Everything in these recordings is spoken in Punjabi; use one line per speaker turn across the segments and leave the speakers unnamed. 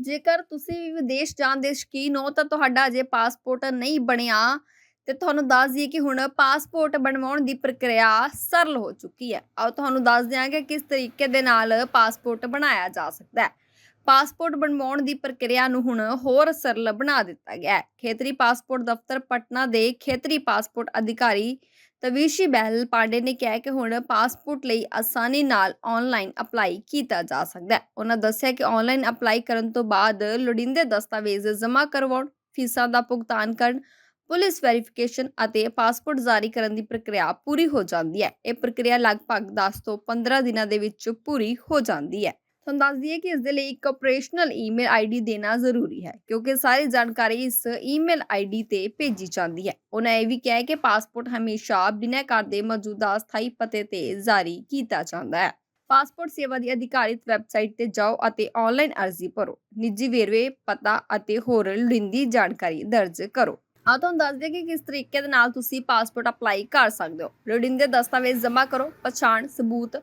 ਜੇਕਰ ਤੁਸੀਂ ਵੀ ਵਿਦੇਸ਼ ਜਾਣ ਦੇ ਸ਼ੌਕੀਨ ਹੋ, ਤਾਂ ਤੁਹਾਡਾ ਅਜੇ ਪਾਸਪੋਰਟ ਨਹੀਂ ਬਣਿਆ। ਤੇ ਤੁਹਾਨੂੰ ਦੱਸ ਦਈਏ ਕਿ ਹੁਣ ਪਾਸਪੋਰਟ ਬਣਵਾਉਣ ਦੀ ਪ੍ਰਕਿਰਿਆ ਸਰਲ ਹੋ ਚੁੱਕੀ ਹੈ। ਆਓ ਤੁਹਾਨੂੰ ਦੱਸ ਕਿ ਕਿਸ ਤਰੀਕੇ ਦੇ ਨਾਲ ਪਾਸਪੋਰਟ ਬਣਾਇਆ ਜਾ ਸਕਦਾ ਹੈ। ਪਾਸਪੋਰਟ ਬਣਵਾਉਣ ਦੀ ਪ੍ਰਕਿਰਿਆ ਨੂੰ ਹੁਣ ਹੋਰ ਸਰਲ ਬਣਾ ਦਿੱਤਾ ਗਿਆ ਹੈ। ਖੇਤਰੀ ਪਾਸਪੋਰਟ ਦਫ਼ਤਰ ਪਟਨਾ ਦੇ ਖੇਤਰੀ ਪਾਸਪੋਰਟ ਅਧਿਕਾਰੀ ਤਵੀਸ਼ੀ ਬਹਿਲ ਪਾਂਡੇ ਨੇ ਕਿਹਾ ਕਿ ਹੁਣ ਪਾਸਪੋਰਟ ਲਈ ਆਸਾਨੀ ਨਾਲ ਆਨਲਾਈਨ ਅਪਲਾਈ ਕੀਤਾ ਜਾ ਸਕਦਾ ਹੈ। ਉਹਨਾਂ ਦੱਸਿਆ ਕਿ ਆਨਲਾਈਨ ਅਪਲਾਈ ਕਰਨ ਤੋਂ ਬਾਅਦ ਲੋੜੀਂਦੇ ਦਸਤਾਵੇਜ਼ ਜਮ੍ਹਾਂ ਕਰਵਾਉਣ, ਫੀਸਾਂ ਦਾ ਭੁਗਤਾਨ ਕਰਨ, ਪੁਲਿਸ ਵੈਰੀਫਿਕੇਸ਼ਨ ਅਤੇ ਪਾਸਪੋਰਟ ਜਾਰੀ ਕਰਨ ਦੀ ਪ੍ਰਕਿਰਿਆ ਪੂਰੀ ਹੋ ਜਾਂਦੀ ਹੈ। ਇਹ ਪ੍ਰਕਿਰਿਆ ਲਗਭਗ 10 ਤੋਂ 15 ਦਿਨਾਂ ਦੇ ਵਿੱਚ ਪੂਰੀ ਹੋ ਜਾਂਦੀ ਹੈ। ਤੁਹਾਨੂੰ ਦੱਸ ਦਈਏ ਕਿ ਇਸ ਦੇ ਲਈ ਇੱਕ ਆਪਰੇਸ਼ਨਲ ਈਮੇਲ ਆਈਡੀ ਦੇਣਾ ਜ਼ਰੂਰੀ ਹੈ, ਕਿਉਂਕਿ ਸਾਰੀ ਜਾਣਕਾਰੀ ਇਸ ਈਮੇਲ ਆਈਡੀ ਤੇ ਭੇਜੀ ਜਾਂਦੀ ਹੈ। ਉਹਨਾਂ ਇਹ ਵੀ ਕਿਹਾ ਹੈ ਕਿ ਪਾਸਪੋਰਟ ਹਮੇਸ਼ਾ ਬਿਨੈਕਾਰ ਦੇ ਮੌਜੂਦਾ ਸਥਾਈ ਪਤੇ ਤੇ ਜਾਰੀ ਕੀਤਾ ਜਾਂਦਾ ਹੈ। ਪਾਸਪੋਰਟ ਸੇਵਾ ਦੀ ਅਧਿਕਾਰਿਤ ਵੈਬਸਾਈਟ ਤੇ ਜਾਓ ਅਤੇ ਆਨਲਾਈਨ ਅਰਜ਼ੀ ਭਰੋ। ਨਿੱਜੀ ਵੇਰਵੇ, ਪਤਾ ਅਤੇ ਹੋਰ ਲੋੜੀਂਦੀ ਜਾਣਕਾਰੀ ਦਰਜ ਕਰੋ। ਆ ਤੁਹਾਨੂੰ ਦੱਸ ਦੇ ਕਿ ਕਿਸ ਤਰੀਕੇ ਦੇ ਨਾਲ ਤੁਸੀਂ ਪਾਸਪੋਰਟ ਅਪਲਾਈ ਕਰ ਸਕਦੇ ਹੋ। ਲੋੜੀਂਦੇ ਦਸਤਾਵੇਜ਼ ਜਮ੍ਹਾਂ ਕਰੋ, ਪਛਾਣ, ਸਬੂਤ,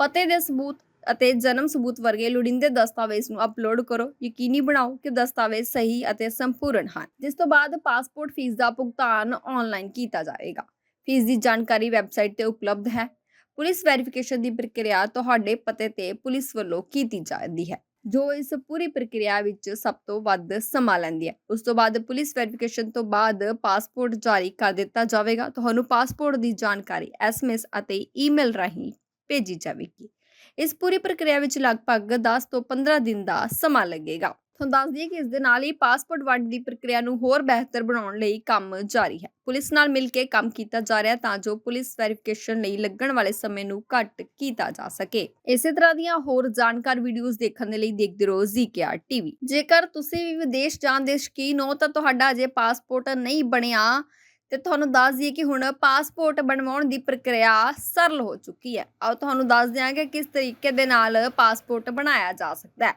ਪਤੇ ਦੇ ਸਬੂਤ ਅਤੇ ਜਨਮ ਸਬੂਤ ਵਰਗੇ ਲੋੜੀਂਦੇ ਦਸਤਾਵੇਜ਼ ਨੂੰ ਅਪਲੋਡ ਕਰੋ। ਯਕੀਨੀ ਬਣਾਓ ਕਿ ਦਸਤਾਵੇਜ਼ ਸਹੀ ਅਤੇ ਸੰਪੂਰਨ ਹਨ। ਜਿਸ ਤੋਂ ਬਾਅਦ ਪਾਸਪੋਰਟ ਫੀਸ ਦਾ ਭੁਗਤਾਨ ਆਨਲਾਈਨ ਕੀਤਾ ਜਾਏਗਾ। ਫੀਸ ਦੀ ਜਾਣਕਾਰੀ ਵੈਬਸਾਈਟ ਤੇ ਉਪਲਬਧ ਹੈ। ਪੁਲਿਸ ਵੈਰੀਫਿਕੇਸ਼ਨ ਦੀ ਪ੍ਰਕਿਰਿਆ ਤੁਹਾਡੇ ਪਤੇ ਤੇ ਪੁਲਿਸ ਵੱਲੋਂ ਕੀਤੀ ਜਾਂਦੀ ਹੈ, ਜੋ ਇਸ ਪੂਰੀ ਪ੍ਰਕਿਰਿਆ ਵਿੱਚ ਸਭ ਤੋਂ ਵੱਧ ਸਮਾਂ ਲੈਂਦੀ ਹੈ। ਉਸ ਤੋਂ ਬਾਅਦ ਪੁਲਿਸ ਵੈਰੀਫਿਕੇਸ਼ਨ ਤੋਂ ਬਾਅਦ ਪਾਸਪੋਰਟ ਜਾਰੀ ਕਰ ਦਿੱਤਾ ਜਾਵੇਗਾ। ਤੁਹਾਨੂੰ ਪਾਸਪੋਰਟ ਦੀ ਜਾਣਕਾਰੀ ਐਸਐਮਐਸ ਅਤੇ ਈਮੇਲ ਰਾਹੀਂ ਭੇਜੀ ਜਾਵੇਗੀ। ਇਸ ਪੂਰੀ ਪ੍ਰਕਿਰਿਆ ਵਿੱਚ ਲਗਭਗ 10 ਤੋਂ 15 ਦਿਨ ਦਾ ਸਮਾਂ ਲੱਗੇਗਾ। ਤੁਹਾਨੂੰ ਦੱਸ ਦਈਏ ਕਿ ਇਸ ਦੇ ਨਾਲ ਹੀ ਪਾਸਪੋਰਟ ਵੰਡ ਦੀ ਪ੍ਰਕਿਰਿਆ ਨੂੰ ਹੋਰ ਬਿਹਤਰ ਬਣਾਉਣ ਲਈ ਕੰਮ ਜਾਰੀ ਹੈ। ਪੁਲਿਸ ਨਾਲ ਮਿਲ ਕੇ ਕੰਮ ਕੀਤਾ ਜਾ ਰਿਹਾ ਤਾਂ ਜੋ ਪੁਲਿਸ ਵੈਰੀਫਿਕੇਸ਼ਨ ਲਈ ਲੱਗਣ ਵਾਲੇ ਸਮੇਂ ਨੂੰ ਘੱਟ ਕੀਤਾ ਜਾ ਸਕੇ। ਇਸੇ ਤਰ੍ਹਾਂ ਦੀਆਂ ਹੋਰ ਜਾਣਕਾਰ ਵੀਡੀਓਜ਼ ਦੇਖਣ ਦੇ ਲਈ ਦੇਖਦੇ ਰਹੋ ਜ਼ੀਕੇਆਰ ਟੀਵੀ ਜੇਕਰ ਤੁਸੀਂ ਵੀ ਵਿਦੇਸ਼ ਜਾਣ ਦੇ ਸ਼ੌਕੀਨ ਹੋ ਤਾਂ ਤੁਹਾਡਾ ਅਜੇ ਪਾਸਪੋਰਟ ਨਹੀਂ ਬਣਿਆ ਤੇ ਤੁਹਾਨੂੰ ਦੱਸ ਦਈਏ ਕਿ ਹੁਣ ਪਾਸਪੋਰਟ ਬਣਵਾਉਣ ਦੀ ਪ੍ਰਕਿਰਿਆ ਸਰਲ ਹੋ ਚੁੱਕੀ ਹੈ। ਆਓ ਤੁਹਾਨੂੰ ਦੱਸ ਦਿਆਂਗੇ ਕਿਸ ਤਰੀਕੇ ਦੇ ਨਾਲ ਪਾਸਪੋਰਟ ਬਣਾਇਆ ਜਾ ਸਕਦਾ ਹੈ।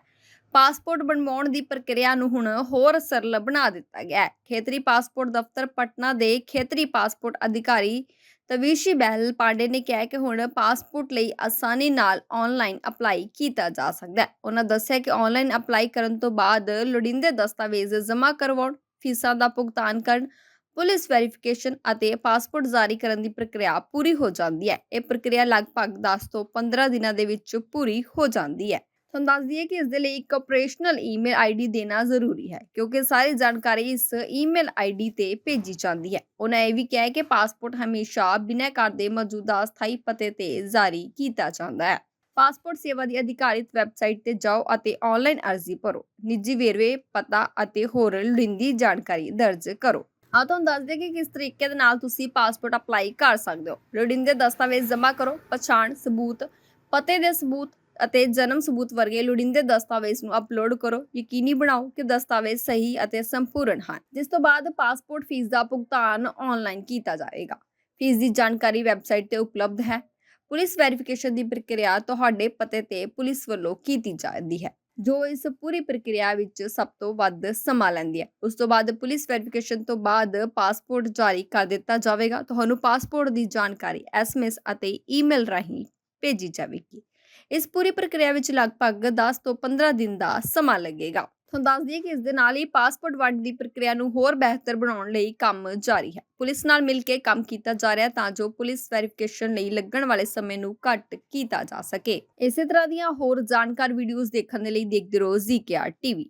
ਪਾਸਪੋਰਟ ਬਣਵਾਉਣ ਦੀ ਪ੍ਰਕਿਰਿਆ ਨੂੰ ਹੁਣ ਹੋਰ ਸਰਲ ਬਣਾ ਦਿੱਤਾ ਗਿਆ ਹੈ। ਖੇਤਰੀ ਪਾਸਪੋਰਟ ਦਫ਼ਤਰ ਪਟਨਾ ਦੇ ਖੇਤਰੀ ਪਾਸਪੋਰਟ ਅਧਿਕਾਰੀ ਤਵੀਸ਼ੀ ਬਹਿਲ ਪਾਂਡੇ ਨੇ ਕਿਹਾ ਕਿ ਹੁਣ ਪਾਸਪੋਰਟ ਲਈ ਆਸਾਨੀ ਨਾਲ ਆਨਲਾਈਨ ਅਪਲਾਈ ਕੀਤਾ ਜਾ ਸਕਦਾ ਹੈ। ਉਹਨਾਂ ਦੱਸਿਆ ਕਿ ਆਨਲਾਈਨ ਅਪਲਾਈ ਕਰਨ ਤੋਂ ਬਾਅਦ ਲੋੜੀਂਦੇ ਦਸਤਾਵੇਜ਼ ਜਮ੍ਹਾਂ ਕਰਵਾਉਣ, ਫੀਸਾਂ ਦਾ ਭੁਗਤਾਨ ਕਰਨ ਪੁਲਿਸ ਵੈਰੀਫਿਕੇਸ਼ਨ ਅਤੇ ਪਾਸਪੋਰਟ ਜਾਰੀ ਕਰਨ ਦੀ ਪ੍ਰਕਿਰਿਆ ਪੂਰੀ ਹੋ ਜਾਂਦੀ ਹੈ। ਇਹ ਪ੍ਰਕਿਰਿਆ ਲਗਭਗ 10 ਤੋਂ 15 ਦਿਨਾਂ ਦੇ ਵਿੱਚ ਪੂਰੀ ਹੋ ਜਾਂਦੀ ਹੈ। ਤੁਹਾਨੂੰ ਦੱਸ ਦਈਏ ਕਿ ਇਸ ਦੇ ਲਈ ਇੱਕ ਆਪਰੇਸ਼ਨਲ ਈਮੇਲ ਆਈਡੀ ਦੇਣਾ ਜ਼ਰੂਰੀ ਹੈ, ਕਿਉਂਕਿ ਸਾਰੀ ਜਾਣਕਾਰੀ ਇਸ ਈਮੇਲ ਆਈਡੀ ਤੇ ਭੇਜੀ ਜਾਂਦੀ ਹੈ। ਉਹਨਾਂ ਇਹ ਵੀ ਕਿਹਾ ਕਿ ਪਾਸਪੋਰਟ ਹਮੇਸ਼ਾ ਬਿਨਾਂ ਘਰ ਦੇ ਮੌਜੂਦਾ ਸਥਾਈ ਪਤੇ ਤੇ ਜਾਰੀ ਕੀਤਾ ਜਾਂਦਾ ਹੈ। ਪਾਸਪੋਰਟ ਸੇਵਾ ਦੀ ਅਧਿਕਾਰਿਤ ਵੈਬਸਾਈਟ ਤੇ ਜਾਓ ਅਤੇ ਆਨਲਾਈਨ ਅਰਜ਼ੀ ਭਰੋ। ਨਿੱਜੀ ਵੇਰਵੇ, ਪਤਾ ਅਤੇ ਹੋਰ ਲੋੜੀਂਦੀ ਜਾਣਕਾਰੀ ਦਰਜ ਕਰੋ। ਆ ਤੁਹਾਨੂੰ ਦੱਸ ਦੇ ਕਿ ਕਿਸ ਤਰੀਕੇ ਦੇ ਨਾਲ ਤੁਸੀਂ ਪਾਸਪੋਰਟ ਅਪਲਾਈ ਕਰ ਸਕਦੇ ਹੋ। ਲੋੜੀਂਦੇ ਦਸਤਾਵੇਜ਼ ਜਮ੍ਹਾਂ ਕਰੋ, ਪਛਾਣ, ਸਬੂਤ, ਪਤੇ ਦੇ ਸਬੂਤ ਅਤੇ ਜਨਮ ਸਬੂਤ ਵਰਗੇ ਲੋੜੀਂਦੇ ਦਸਤਾਵੇਜ਼ ਨੂੰ ਅਪਲੋਡ ਕਰੋ, ਯਕੀਨੀ ਬਣਾਓ ਕਿ ਦਸਤਾਵੇਜ਼ ਸਹੀ ਅਤੇ ਸੰਪੂਰਨ ਹਨ। ਜਿਸ ਤੋਂ ਬਾਅਦ ਪਾਸਪੋਰਟ ਫੀਸ ਦਾ ਭੁਗਤਾਨ ਆਨਲਾਈਨ ਕੀਤਾ ਜਾਏਗਾ। ਫੀਸ ਦੀ ਜਾਣਕਾਰੀ ਵੈਬਸਾਈਟ ਤੇ ਉਪਲਬਧ ਹੈ। ਪੁਲਿਸ ਵੈਰੀਫਿਕੇਸ਼ਨ ਦੀ ਪ੍ਰਕਿਰਿਆ ਤੁਹਾਡੇ ਪਤੇ ਤੇ ਪੁਲਿਸ ਵੱਲੋਂ ਕੀਤੀ ਜਾਂਦੀ ਹੈ। ਜੋ ਇਸ ਪੂਰੀ ਪ੍ਰਕਿਰਿਆ ਵਿੱਚ ਸਭ ਤੋਂ ਵੱਧ ਸਮਾਂ ਲੈਂਦੀ ਹੈ। ਉਸ ਤੋਂ ਬਾਅਦ ਪੁਲਿਸ ਵੈਰੀਫਿਕੇਸ਼ਨ ਤੋਂ ਬਾਅਦ ਪਾਸਪੋਰਟ ਜਾਰੀ ਕਰ ਦਿੱਤਾ ਜਾਵੇਗਾ। ਤੁਹਾਨੂੰ ਪਾਸਪੋਰਟ ਦੀ ਜਾਣਕਾਰੀ ਐਸਐਮਐਸ ਅਤੇ ਈਮੇਲ ਰਾਹੀਂ ਭੇਜੀ ਜਾਵੇਗੀ। ਇਸ ਪੂਰੀ ਪ੍ਰਕਿਰਿਆ ਵਿੱਚ ਲਗਭਗ 10 ਤੋਂ 15 ਦਿਨ ਦਾ ਸਮਾਂ ਲੱਗੇਗਾ। ਤੁਹਾਨੂੰ ਦੱਸ ਦਈਏ ਕਿ ਇਸ ਦੇ ਨਾਲ ਹੀ ਪਾਸਪੋਰਟ ਵੰਡ ਦੀ ਪ੍ਰਕਿਰਿਆ ਨੂੰ ਹੋਰ ਬਿਹਤਰ ਬਣਾਉਣ ਲਈ ਕੰਮ ਜਾਰੀ ਹੈ। ਪੁਲਿਸ ਨਾਲ ਮਿਲ ਕੇ ਕੰਮ ਕੀਤਾ ਜਾ ਰਿਹਾ ਤਾਂ ਜੋ ਪੁਲਿਸ ਵੈਰੀਫਿਕੇਸ਼ਨ ਲਈ ਲੱਗਣ ਵਾਲੇ ਸਮੇਂ ਨੂੰ ਘੱਟ ਕੀਤਾ ਜਾ ਸਕੇ। ਇਸੇ ਤਰ੍ਹਾਂ ਦੀਆਂ ਹੋਰ ਜਾਣਕਾਰ ਵੀਡੀਓਜ਼ ਦੇਖਣ ਦੇ ਲਈ ਦੇਖਦੇ ਰਹੋ ਜ਼ੀਕੇਆਰ ਟੀਵੀ